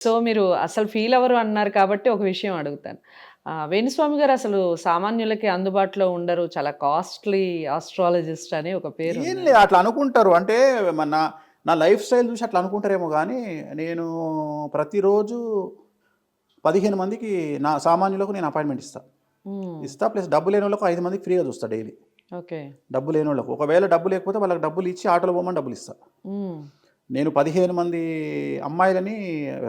So మీరు అసలు feel అవ్వరు అన్నారు కాబట్టి ఒక విషయం అడుగుతాను. వేణుస్వామి గారు అసలు సామాన్యులకి అందుబాటులో ఉండరు చాలా కాస్ట్లీ ఆస్ట్రాలజిస్ట్ అని ఒక పేరు ఏం ఉంది. లేదు అట్లా అనుకుంటారు. అంటే మన నా నా లైఫ్ స్టైల్ చూసి అట్లా అనుకుంటారేమో కానీ నేను ప్రతిరోజు పదిహేను మందికి నా సామాన్యులకు నేను అపాయింట్మెంట్ ఇస్తా. మ్మ్. ఇస్తా ప్లస్ డబ్బు లేని వాళ్ళకు ఐదు మందికి ఫ్రీగా చూస్తా డైలీ. ఓకే. డబ్బు లేని వాళ్ళకు. ఒకవేళ డబ్బు లేకపోతే వాళ్ళకి డబ్బులు ఇచ్చి ఆటోలో పోమని డబ్బులు ఇస్తా. నేను పదిహేను మంది అమ్మాయిలని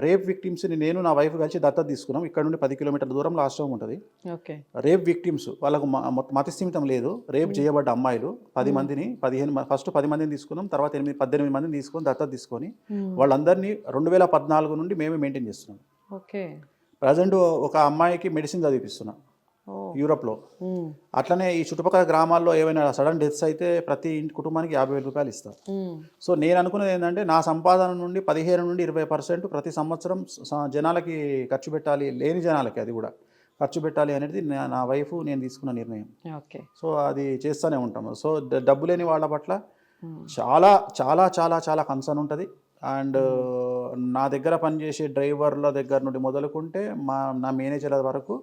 రేప్ విక్టిమ్స్ని నేను నా వైఫ్ కలిసి దత్తత తీసుకున్నాం. ఇక్కడ నుండి పది కిలోమీటర్ల దూరంలో ఆశ్రమం ఉంటుంది. ఓకే. రేప్ విక్టిమ్స్ వాళ్ళకు మతిస్థిమితం లేదు. రేప్ చేయబడ్డ అమ్మాయిలు పది మందిని పదిహేను ఫస్ట్ పది మందిని తీసుకున్నాం. తర్వాత ఎనిమిది పద్దెనిమిది మందిని తీసుకొని దత్తత తీసుకొని. వాళ్ళందరినీ రెండు వేల పద్నాలుగు నుండి మేమే మెయింటైన్ చేస్తున్నాం. ఓకే. ప్రజెంట్ ఒక అమ్మాయికి మెడిసిన్ చదివిస్తున్నాం ఓ యూరోప్లో. అట్లనే ఈ చుట్టుపక్కల గ్రామాల్లో ఏమైనా సడన్ డెత్స్ అయితే ప్రతి ఇంటి కుటుంబానికి యాభై వేల రూపాయలు ఇస్తాం మ్మ్. సో నేను అనుకున్నది ఏంటంటే నా సంపాదన నుండి పదిహేను నుండి ఇరవై పర్సెంట్ ప్రతి సంవత్సరం జనాలకి ఖర్చు పెట్టాలి లేని జనాలకి అది కూడా ఖర్చు పెట్టాలి అనేది నా వైఫ్ నేను తీసుకున్న నిర్ణయం ఓకే సో అది చేస్తూనే ఉంటాము సో డబ్బు లేని వాళ్ళ పట్ల. చాలా చాలా చాలా చాలా కన్సర్న్ ఉంటుంది అండ్ నా దగ్గర పనిచేసే డ్రైవర్ల దగ్గర నుండి మొదలుకుంటే మా నా మేనేజర్ల వరకు.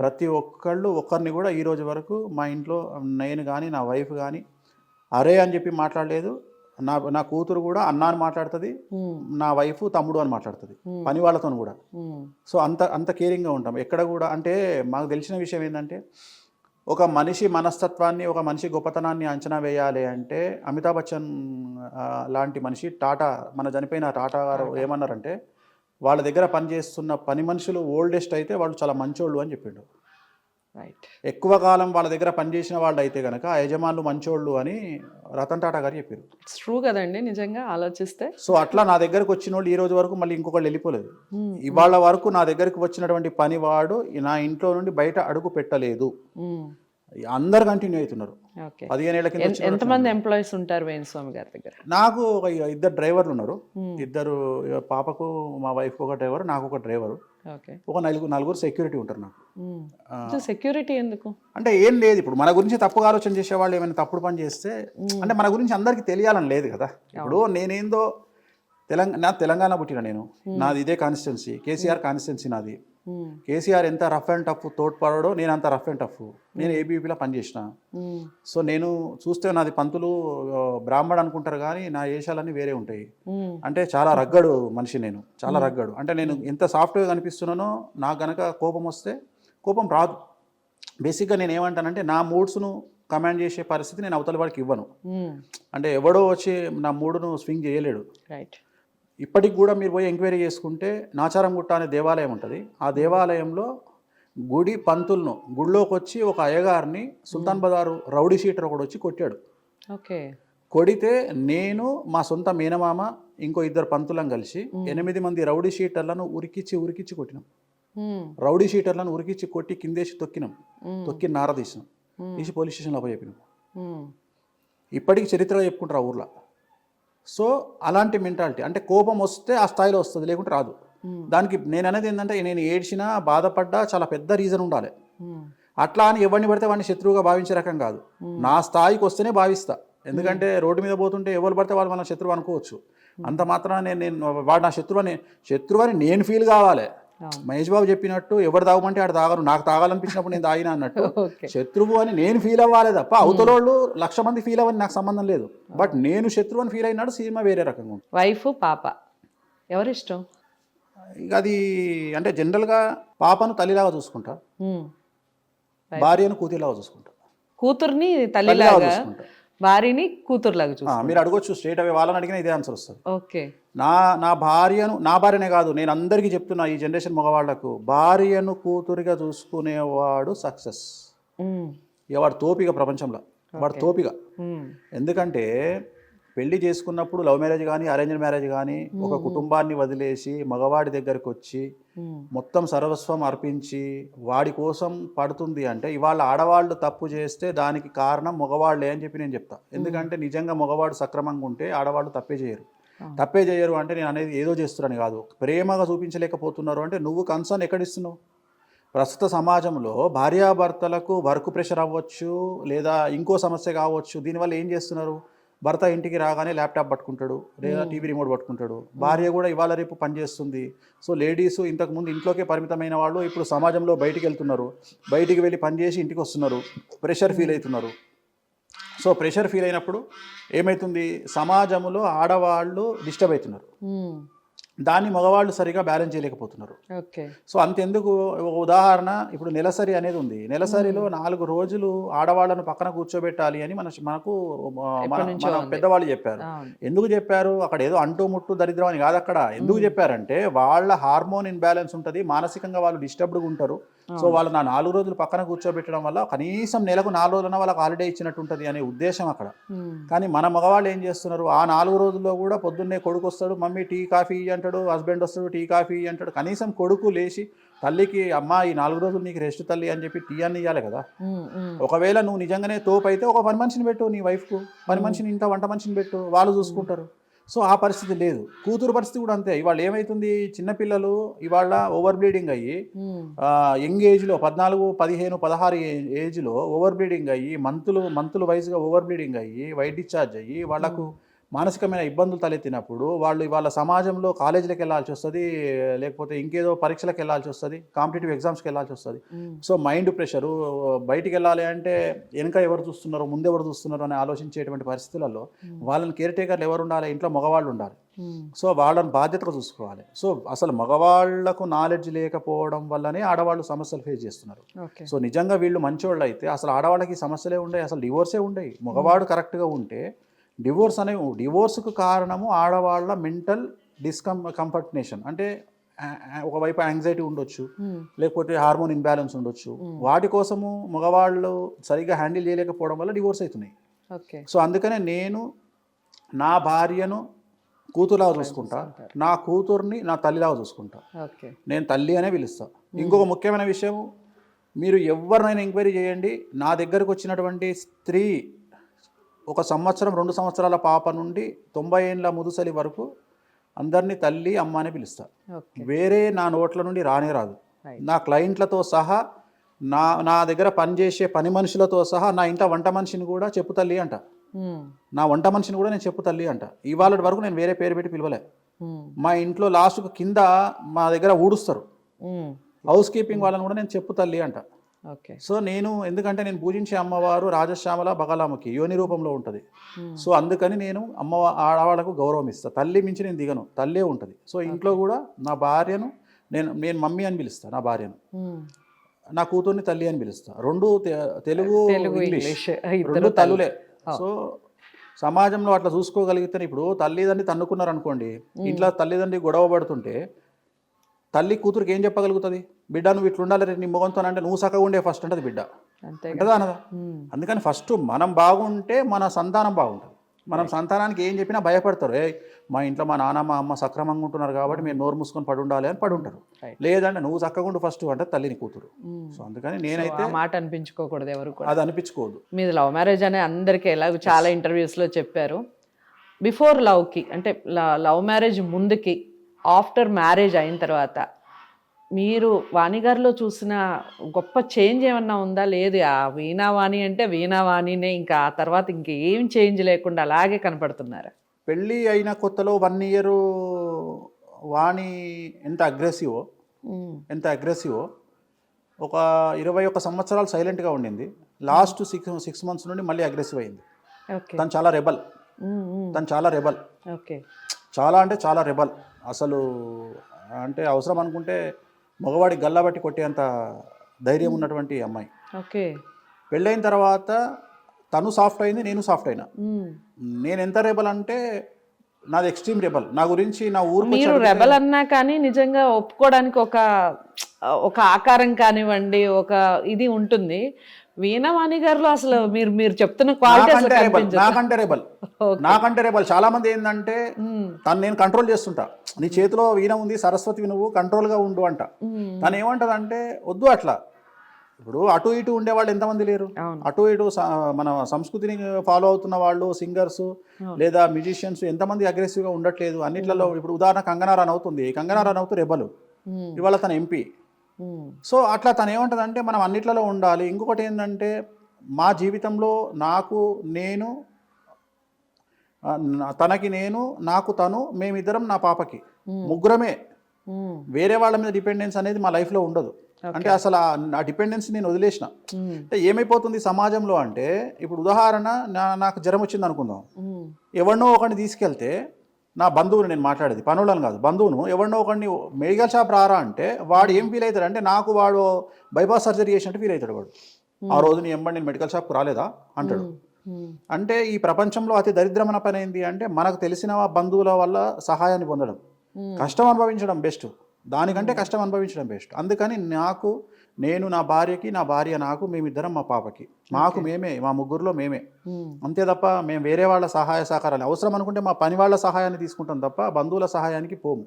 ప్రతి ఒక్కళ్ళు ఒక్కరిని కూడా ఈ రోజు వరకు మా ఇంట్లో నేను కానీ నా వైఫ్ కానీ అరే అని చెప్పి మాట్లాడలేదు నా నా కూతురు కూడా అన్న అని మాట్లాడుతుంది. నా వైఫ్ తమ్ముడు అని మాట్లాడుతుంది. పని వాళ్ళతో కూడా. సో అంత అంత కేరింగ్గా ఉంటాం ఎక్కడ కూడా అంటే మాకు తెలిసిన విషయం ఏంటంటే ఒక మనిషి మనస్తత్వాన్ని ఒక మనిషి గొప్పతనాన్ని అంచనా వేయాలి అంటే అమితాబ్ బచ్చన్ లాంటి మనిషి టాటా మన చనిపోయిన టాటా గారు. ఏమన్నారంటే వాళ్ళ దగ్గర పనిచేస్తున్న పని మనుషులు ఓల్డెస్ట్ అయితే వాళ్ళు చాలా మంచోళ్ళు అని చెప్పిండు. రైట్ ఎక్కువ కాలం వాళ్ళ దగ్గర పనిచేసిన వాళ్ళు అయితే కనుక ఆ యజమానులు మంచోళ్ళు అని రతన్ టాటా గారు చెప్పారు. ఇట్స్ ట్రూ కదండి నిజంగా ఆలోచిస్తే. సో అట్లా నా దగ్గరకు వచ్చిన వాళ్ళు ఈ రోజు వరకు మళ్ళీ ఇంకొకళ్ళు వెళ్ళిపోలేదు. మ్మ్. ఇవాళ వరకు నా దగ్గరికి వచ్చినటువంటి పనివాడు నా ఇంట్లో నుండి బయట అడుగు పెట్టలేదు. మ్మ్. అందరు కంటిన్యూ అవుతున్నారు. ఓకే. పదిహేను ఏళ్ళ కింద ఎంతమంది ఎంప్లాయీస్ ఉంటారు వేణుస్వామి గారి దగ్గర? నాకు ఒక ఇద్దరు డ్రైవర్లు ఉన్నారు. ఇద్దరు పాపకు మా వైఫ్ ఒక డ్రైవర్ నాకు ఒక డ్రైవరు ఒక నలుగురు నలుగురు సెక్యూరిటీ ఉంటారు నాకు. సెక్యూరిటీ ఎందుకు? అంటే ఏం లేదు ఇప్పుడు. మన గురించి తప్పుగా ఆలోచన చేసే వాళ్ళు ఏమైనా తప్పుడు పని చేస్తే. అంటే మన గురించి అందరికీ తెలియాలని లేదు కదా. ఇప్పుడు నేనేందో తెలంగాణ నా తెలంగాణ పుట్టిన నేను. నాది ఇదే కాన్స్టిట్యున్సీ కేసీఆర్ కాన్స్టిట్యున్సీ నాది. కేసీఆర్ ఎంత రఫ్ అండ్ టఫ్ తోడ్పడడో నేను అంత రఫ్ అండ్ టఫ్. నేను ఏబీపీలో పనిచేసిన. మ్మ్. సో నేను చూస్తే నాది పంతులు ఆ, బ్రాహ్మడు అనుకుంటారు కానీ నా వేషాలన్నీ వేరే ఉంటాయి. మ్మ్. అంటే చాలా రగ్గడు మనిషి నేను. చాలా రగ్గడు. అంటే నేను ఎంత సాఫ్ట్వేర్ కనిపిస్తున్నానో నాకు గనక కోపం వస్తే కోపం రాదు. బేసిక్గా నేను ఏమంటానంటే నా మూడ్స్ను కమాండ్ చేసే పరిస్థితి నేను అవతల వాడికి ఇవ్వను. అంటే ఎవడో వచ్చి నా మూడును స్వింగ్ చేయలేడు. రైట్ ఇప్పటికి కూడా మీరు పోయి ఎంక్వైరీ చేసుకుంటే నాచారంగుట్ట అనే దేవాలయం ఉంటుంది. ఆ దేవాలయంలో గుడి పంతులను గుడిలోకి వచ్చి ఒక అయ్యగారిని సుల్తాన్ బజారు రౌడీ షీటర్ ఒకడు వచ్చి కొట్టాడు. ఓకే. కొడితే నేను మా సొంత మేనమామ ఇంకో ఇద్దరు పంతులం కలిసి ఎనిమిది మంది రౌడీ షీటర్లను ఉరికిచ్చి ఉరికిచ్చి కొట్టినాం. రౌడీ షీటర్లను ఉరికిచ్చి కొట్టి కిందేసి తొక్కినాం. తొక్కి నార తీసినాం మ్మ్. తీసి పోలీస్ స్టేషన్లో చెప్పినాం. మ్మ్. ఇప్పటికి చరిత్ర చెప్పుకుంటారు ఆ ఊర్లో. సో అలాంటి మెంటాలిటీ అంటే కోపం వస్తే ఆ స్థాయిలో వస్తుంది లేకుంటే రాదు. దానికి నేను అనేది ఏంటంటే నేను ఏడ్చినా బాధపడ్డా చాలా పెద్ద రీజన్ ఉండాలి. అట్లా అని ఎవరిని పడితే వాడిని శత్రువుగా భావించే రకం కాదు. నా స్థాయికి వస్తేనే భావిస్తా. ఎందుకంటే రోడ్డు మీద పోతుంటే ఎవరు పడితే వాళ్ళు మన శత్రువు అనుకోవచ్చు. అంత మాత్రాన నేను నేను వాడు నా శత్రువు అని శత్రువు అని నేను ఫీల్ కావాలి. మహేష్ బాబు చెప్పినట్టు ఎవరు తాగమంటే ఆడు తాగరు. నాకు తాగాలనిపించినప్పుడు నేను తాగినా అన్నట్టు. శత్రువు అని నేను ఫీల్ అవ్వాలి తప్ప అవతలోళ్ళు లక్ష మంది ఫీల్ అవ్వని నాకు సంబంధం లేదు. బట్ నేను శత్రువు అని ఫీల్ అయినాడు సినిమా వేరే రకంగా ఉంటుంది వైఫ్ పాప. ఎవరిష్టం? ఇక అది అంటే జనరల్గా పాపను తల్లిలాగా చూసుకుంటా. భార్యను కూతురిలాగా చూసుకుంటా. కూతుర్ని తల్లిలాగా చూసుకుంటా. భార్యని కూతురులాగా ఆ, చూసు మీరు అడగొచ్చు స్ట్రేట్ అవే వాళ్ళని అడిగినా ఇదే ఆన్సర్ వస్తుంది. ఓకే. నా నా భార్యను నా భార్యనే కాదు నేను అందరికీ చెప్తున్నా ఈ జనరేషన్ మగవాళ్ళకు భార్యను కూతురిగా చూసుకునేవాడు సక్సెస్. ఇక వాడు తోపిక ప్రపంచంలో. వాడు తోపిక. మ్మ్. ఎందుకంటే పెళ్ళి చేసుకున్నప్పుడు లవ్ మ్యారేజ్ కానీ అరేంజ్ మ్యారేజ్ కానీ ఒక కుటుంబాన్ని వదిలేసి మగవాడి దగ్గరికి వచ్చి. మొత్తం సర్వస్వం అర్పించి వాడి కోసం పడుతుంది అంటే ఇవాళ ఆడవాళ్ళు తప్పు చేస్తే దానికి కారణం మగవాళ్ళే అని చెప్పి నేను చెప్తా. ఎందుకంటే నిజంగా మగవాడు సక్రమంగా ఉంటే ఆడవాళ్ళు తప్పే చేయరు. తప్పే చేయరు అంటే నేను అనేది ఏదో చేస్తున్నాను కాదు. ప్రేమగా చూపించలేకపోతున్నారు అంటే నువ్వు కన్సర్న్ ఎక్కడిస్తున్నావు ప్రస్తుత సమాజంలో భార్యాభర్తలకు వర్క్ ప్రెషర్ అవ్వచ్చు లేదా ఇంకో సమస్య కావచ్చు. దీనివల్ల ఏం చేస్తున్నారు? భర్త ఇంటికి రాగానే ల్యాప్టాప్ పట్టుకుంటాడు లేదా టీవీ రిమోట్ పట్టుకుంటాడు. భార్య కూడా ఇవాళ రేపు పనిచేస్తుంది సో లేడీస్ ఇంతకుముందు ఇంట్లోకే పరిమితమైన వాళ్ళు ఇప్పుడు సమాజంలో బయటికి వెళ్తున్నారు. బయటికి వెళ్ళి పనిచేసి ఇంటికి వస్తున్నారు. ప్రెషర్ ఫీల్ అవుతున్నారు. సో ప్రెషర్ ఫీల్ అయినప్పుడు ఏమవుతుంది సమాజంలో ఆడవాళ్ళు డిస్టర్బ్ అవుతున్నారు. దాన్ని మగవాళ్ళు సరిగా బ్యాలెన్స్ చేయలేకపోతున్నారు. సో అంతెందుకు ఉదాహరణ ఇప్పుడు నెలసరి అనేది ఉంది. నెలసరిలో నాలుగు రోజులు ఆడవాళ్ళను పక్కన కూర్చోబెట్టాలి అని మన మనకు మన. పెద్దవాళ్ళు చెప్పారు. ఎందుకు చెప్పారు? అక్కడ ఏదో అంటూ ముట్టు దరిద్రం అని కాదు అక్కడ. ఎందుకు చెప్పారంటే వాళ్ళ హార్మోన్ ఇన్బ్యాలెన్స్ ఉంటుంది. మానసికంగా వాళ్ళు డిస్టర్బ్డ్గా ఉంటారు. సో వాళ్ళు నా నాలుగు రోజులు పక్కన కూర్చోబెట్టడం వల్ల కనీసం నెలకు నాలుగు రోజులైనా వాళ్ళకి హాలిడే ఇచ్చినట్టు ఉంటుంది అనే ఉద్దేశం అక్కడ. కానీ మన మగవాళ్ళు ఏం చేస్తున్నారు? ఆ నాలుగు రోజుల్లో కూడా పొద్దున్నే కొడుకు వస్తాడు మమ్మీ టీ కాఫీ అంటాడు హస్బెండ్ వస్తాడు టీ కాఫీ అంటాడు. కనీసం కొడుకు లేచి తల్లికి అమ్మ ఈ నాలుగు రోజులు నీకు రెస్ట్ తల్లి అని చెప్పి టీ అని ఇవ్వాలి కదా. ఒకవేళ నువ్వు నిజంగానే తోపు అయితే ఒక పని మనిషిని పెట్టు నీ వైఫ్కు. పని మనిషిని ఇంట్లో వంట మనిషిని పెట్టు. వాళ్ళు చూసుకుంటారు. సో ఆ పరిస్థితి లేదు. కూతురు పరిస్థితి కూడా అంతే. ఇవాళ ఏమవుతుంది చిన్నపిల్లలు ఇవాళ ఓవర్ బ్లీడింగ్ అయ్యి. యంగ్ ఏజ్లో పద్నాలుగు పదిహేను పదహారు ఏజ్లో ఓవర్ బ్లీడింగ్ అయ్యి మంతులు మంతులు వైజ్గా ఓవర్ బ్లీడింగ్ అయ్యి వైట్ డిశ్చార్జ్ అయ్యి వాళ్ళకు మానసికమైన ఇబ్బందులు తలెత్తినప్పుడు వాళ్ళు ఇవాళ సమాజంలో కాలేజీలకు వెళ్ళాల్సి వస్తుంది లేకపోతే ఇంకేదో పరీక్షలకు వెళ్ళాల్సి వస్తుంది కాంపిటేటివ్ ఎగ్జామ్స్కి వెళ్ళాల్సి వస్తుంది. సో మైండ్ ప్రెషరు బయటికి వెళ్ళాలి అంటే వెనక ఎవరు చూస్తున్నారో ముందు ఎవరు చూస్తున్నారో అని ఆలోచించేటువంటి పరిస్థితులలో వాళ్ళని కేర్ టేకర్లు ఎవరు ఉండాలి? ఇంట్లో మగవాళ్ళు ఉండాలి. సో వాళ్ళని బాధ్యతగా చూసుకోవాలి. సో అసలు మగవాళ్ళకు నాలెడ్జ్ లేకపోవడం వల్లనే ఆడవాళ్ళు సమస్యలు ఫేస్ చేస్తున్నారు. సో నిజంగా వీళ్ళు మంచోళ్ళు అయితే అసలు ఆడవాళ్ళకి సమస్యలే ఉండవు అసలు డివోర్సే ఉండవు మగవాడు కరెక్ట్గా ఉంటే డివోర్స్ అనే డివోర్స్కు కారణము ఆడవాళ్ళ మెంటల్ డిస్కం కంఫర్ట్నేషన్. అంటే ఒకవైపు యాంగ్జైటీ ఉండొచ్చు. లేకపోతే హార్మోన్ ఇన్బ్యాలెన్స్ ఉండొచ్చు. వాటి కోసము మగవాళ్ళు సరిగ్గా హ్యాండిల్ చేయలేకపోవడం వల్ల డివోర్స్ అవుతున్నాయి ఓకే. సో అందుకనే నేను నా భార్యను కూతురులాగా చూసుకుంటా నా కూతుర్ని నా తల్లిలాగా చూసుకుంటా. ఓకే. నేను తల్లి అనే పిలుస్తా. ఇంకొక ముఖ్యమైన విషయం మీరు ఎవరినైనా ఎంక్వైరీ చేయండి. నా దగ్గరకు వచ్చినటువంటి స్త్రీ ఒక సంవత్సరం రెండు సంవత్సరాల పాప నుండి తొంభై ఏళ్ళ ముదుసలి వరకు అందరినీ తల్లి అమ్మ అని పిలుస్తా ఓకే వేరే నా నోట్ల నుండి రానే రాదు. నా క్లయింట్లతో సహా నా నా దగ్గర పనిచేసే పని మనుషులతో సహా నా ఇంట వంట మనిషిని కూడా చెప్పు తల్లి అంట మ్మ్. నా వంట మనిషిని కూడా నేను చెప్పు తల్లి అంట ఇవాళ వరకు నేను వేరే పేరు పెట్టి పిలవలే మ్మ్. మా ఇంట్లో లాస్ట్కు కింద మా దగ్గర ఊడుస్తారు. హౌస్ కీపింగ్ వాళ్ళని కూడా నేను చెప్పు తల్లి అంట సో నేను ఎందుకంటే నేను పూజించే అమ్మవారు రాజశ్యామల బగలాముఖి యోని రూపంలో ఉంటుంది. మ్మ్. సో అందుకని నేను అమ్మ ఆడవాళ్ళకు గౌరవం ఇస్తాను తల్లి మించి నేను దిగను. తల్లే ఉంటుంది. సో ఇంట్లో కూడా నా భార్యను నేను నేను మమ్మీ అని పిలుస్తాను నా భార్యను. మ్మ్. నా కూతుర్ని తల్లి అని పిలుస్తా. రెండు తెలుగు ఇంగ్లీష్. రెండు తల్లులే. సో సమాజంలో అట్లా చూసుకోగలిగితే ఇప్పుడు తల్లిదండ్రి తన్నుకున్నారు అనుకోండి ఇంట్లో తల్లిదండ్రి గొడవ పడుతుంటే తల్లి కూతురికి ఏం చెప్పగలుగుతుంది? బిడ్డ నువ్వు ఇట్లా ఉండాలి నీ మొగంతో అంటే నువ్వు సక్కగా ఉండే ఫస్ట్ అంటది బిడ్డ. అంటదా అనదా. అందుకని ఫస్ట్ మనం బాగుంటే మన సంతానం బాగుంటుంది. మనం సంతానానికి ఏం చెప్పినా భయపడతారు. ఏ మా ఇంట్లో మా నాన్న మా అమ్మ సక్రమంగా ఉంటున్నారు కాబట్టి మీరు నోరు మూసుకొని పడి ఉండాలి అని పడి ఉంటారు. లేదంటే నువ్వు చక్కగా ఉండు ఫస్ట్ అంటే తల్లిని కూతురు. మ్మ్. సో అందుకని నేనైతే మాట అనిపించుకోకూడదు ఎవరు అది అనిపించుకోదు. మీది లవ్ మ్యారేజ్ అనే అందరికీ ఎలాగో చాలా ఇంటర్వ్యూస్లో చెప్పారు. బిఫోర్ లవ్కి అంటే లవ్ మ్యారేజ్ ముందుకి ఆఫ్టర్ మ్యారేజ్ అయిన తర్వాత మీరు వాణి గారిలో చూసిన గొప్ప చేంజ్ ఏమన్నా ఉందా? లేదు ఆ వీణావాణి అంటే వీణావాణినే ఇంకా ఆ తర్వాత ఇంకేం చేంజ్ లేకుండా అలాగే కనపడుతున్నారా? పెళ్ళి అయిన కొత్తలో వన్ ఇయర్ వాణి ఎంత అగ్రెసివో. ఎంత అగ్రెసివో ఒక ఇరవై ఒక్క సంవత్సరాలు సైలెంట్గా ఉండింది. లాస్ట్ సిక్స్ సిక్స్ మంత్స్ నుండి మళ్ళీ అగ్రెసివ్ అయింది. తను చాలా రెబల్. తను చాలా రెబల్. ఓకే. చాలా అంటే చాలా రెబల్. అసలు అంటే అవసరం అనుకుంటే మగవాడి గల్లాబట్టి కొట్టేంత ధైర్యం ఉన్నటువంటి అమ్మాయి. ఓకే. పెళ్ళైన తర్వాత తను సాఫ్ట్ అయింది నేను సాఫ్ట్ అయినా. నేను ఎంత రెబల్ అంటే నాది ఎక్స్ట్రీమ్ రెబల్. నా గురించి నా ఊరు మీరు రెబల్ అన్నా కానీ నిజంగా ఒప్పుకోవడానికి ఒక ఒక ఆకారం కానివ్వండి ఒక ఇది ఉంటుంది. వీణవాణి గారిలో అసలు మీరు మీరు చెప్తున్న క్వాలిటీ నాకంటే రెబల్ నాకంటే చాలా మంది ఏంటంటే. తను నేను కంట్రోల్ చేస్తుంటా. నీ చేతిలో వీణ ఉంది సరస్వతి నువ్వు కంట్రోల్గా ఉండు అంట. తను ఏమంటదంటే వద్దు అట్లా. ఇప్పుడు అటు ఇటు ఉండేవాళ్ళు ఎంతమంది లేరు? అటు ఇటు మన సంస్కృతిని ఫాలో అవుతున్న వాళ్ళు సింగర్స్ లేదా మ్యూజిషియన్స్ ఎంతమంది అగ్రెసివ్గా ఉండట్లేదు. అన్నిట్లలో ఇప్పుడు ఉదాహరణ కంగనా రన్ అవుతుంది కంగనా రన్ అవుతూ రెబలు మ్మ్. ఇవాళ తన ఎంపీ. సో అట్లా తను ఏమంటుందంటే మనం అన్నిట్లలో ఉండాలి. ఇంకొకటి ఏంటంటే మా జీవితంలో నాకు నేను తనకి నేను నాకు తను మేమిద్దరం నా పాపకి. ముగ్గురమే. మ్మ్. వేరే వాళ్ళ మీద డిపెండెన్స్ అనేది మా లైఫ్లో ఉండదు. అంటే అసలు ఆ- డిపెండెన్స్ నేను వదిలేసిన. అంటే ఏమైపోతుంది సమాజంలో అంటే ఇప్పుడు ఉదాహరణ నాకు జ్వరం వచ్చింది అనుకుందాం. ఎవరినో ఒకరిని తీసుకెళ్తే నా బంధువుని నేను మాట్లాడేది. పనులను కాదు. బంధువును ఎవరినో ఒకరిని మెడికల్ షాప్ రారా అంటే వాడు ఏం ఫీల్ అవుతాడు అంటే నాకు వాడు బైపాస్ సర్జరీ చేసినట్టు ఫీల్ అవుతాడు వాడు. ఆ రోజు నీ ఎంబడి నేను మెడికల్ షాప్కి రాలేదా? అంటాడు. అంటే ఈ ప్రపంచంలో అతి దరిద్రమైన పని ఏంటి అంటే మనకు తెలిసిన బంధువుల వల్ల సహాయాన్ని పొందడం. కష్టం అనుభవించడం బెస్ట్. దానికంటే కష్టం అనుభవించడం బెస్ట్. అందుకని నాకు నేను నా భార్యకి నా భార్య నాకు మేమిద్దరం మా పాపకి. మాకు మేమే మా ముగ్గురులో మేమే. అంతే తప్ప మేము వేరే వాళ్ళ సహాయ సహకారాలు. అవసరం అనుకుంటే మా పని వాళ్ళ సహాయాన్ని తీసుకుంటాం తప్ప బంధువుల సహాయానికి పోము.